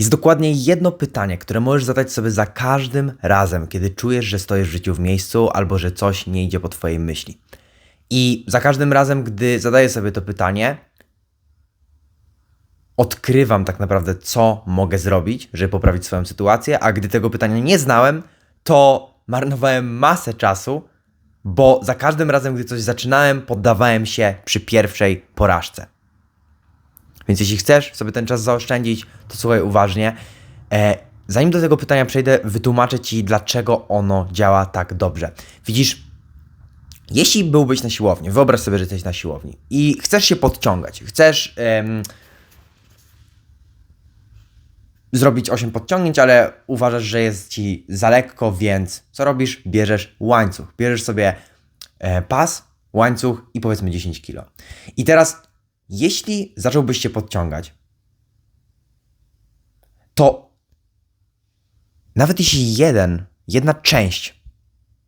Jest dokładnie jedno pytanie, które możesz zadać sobie za każdym razem, kiedy czujesz, że stoisz w życiu w miejscu albo że coś nie idzie po Twojej myśli. I za każdym razem, gdy zadaję sobie to pytanie, odkrywam tak naprawdę, co mogę zrobić, żeby poprawić swoją sytuację, a gdy tego pytania nie znałem, to marnowałem masę czasu, bo za każdym razem, gdy coś zaczynałem, poddawałem się przy pierwszej porażce. Więc jeśli chcesz sobie ten czas zaoszczędzić, to słuchaj uważnie. E, zanim do tego pytania przejdę, wytłumaczę Ci, dlaczego ono działa tak dobrze. Widzisz, jeśli byłbyś na siłowni, wyobraź sobie, że jesteś na siłowni i chcesz się podciągać, chcesz zrobić 8 podciągnięć, ale uważasz, że jest Ci za lekko, więc co robisz? Bierzesz łańcuch. Bierzesz sobie e, pas, łańcuch i powiedzmy 10 kilo. I teraz, jeśli zacząłbyś się podciągać, to nawet jeśli jeden, jedna część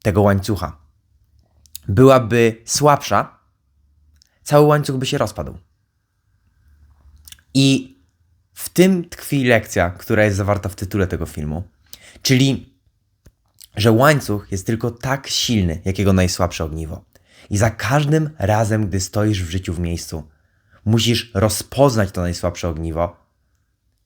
tego łańcucha byłaby słabsza, cały łańcuch by się rozpadł. I w tym tkwi lekcja, która jest zawarta w tytule tego filmu, czyli że łańcuch jest tylko tak silny, jak jego najsłabsze ogniwo. I za każdym razem, gdy stoisz w życiu w miejscu, musisz rozpoznać to najsłabsze ogniwo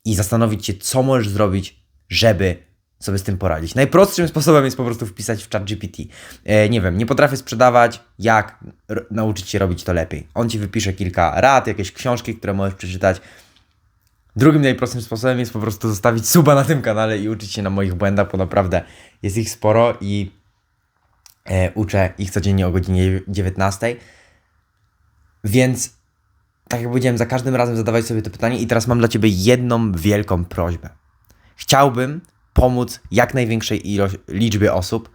i zastanowić się, co możesz zrobić, żeby sobie z tym poradzić. Najprostszym sposobem jest po prostu wpisać w chat GPT. E, nie wiem, nie potrafię sprzedawać, jak nauczyć się robić to lepiej. On ci wypisze kilka rad, jakieś książki, które możesz przeczytać. Drugim najprostszym sposobem jest po prostu zostawić suba na tym kanale i uczyć się na moich błędach, bo naprawdę jest ich sporo i e, uczę ich codziennie o godzinie 19. Więc, tak jak powiedziałem, za każdym razem zadawaj sobie to pytanie i teraz mam dla Ciebie jedną wielką prośbę. Chciałbym pomóc jak największej ilość, liczbie osób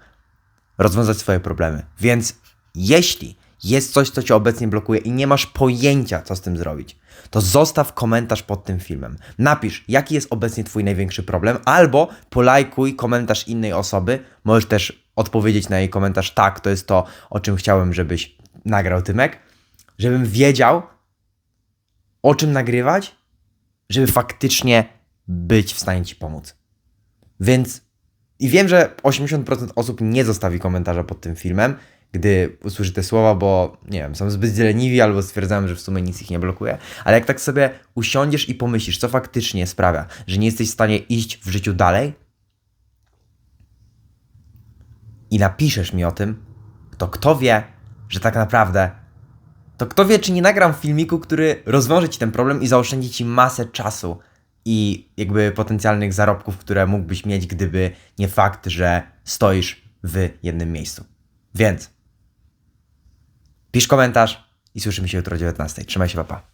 rozwiązać swoje problemy. Więc jeśli jest coś, co Cię obecnie blokuje i nie masz pojęcia, co z tym zrobić, to zostaw komentarz pod tym filmem. Napisz, jaki jest obecnie Twój największy problem, albo polajkuj komentarz innej osoby. Możesz też odpowiedzieć na jej komentarz, tak, to jest to, o czym chciałem, żebyś nagrał Tymek, żebym wiedział, o czym nagrywać, żeby faktycznie być w stanie Ci pomóc. Więc i wiem, że 80% osób nie zostawi komentarza pod tym filmem, gdy usłyszy te słowa, bo nie wiem, są zbyt leniwi albo stwierdzają, że w sumie nic ich nie blokuje. Ale jak tak sobie usiądziesz i pomyślisz, co faktycznie sprawia, że nie jesteś w stanie iść w życiu dalej i napiszesz mi o tym, to kto wie, że tak naprawdę to kto wie, czy nie nagram filmiku, który rozwiąże ci ten problem i zaoszczędzi ci masę czasu i jakby potencjalnych zarobków, które mógłbyś mieć, gdyby nie fakt, że stoisz w jednym miejscu. Więc pisz komentarz i słyszymy się jutro o 19. Trzymaj się, papa.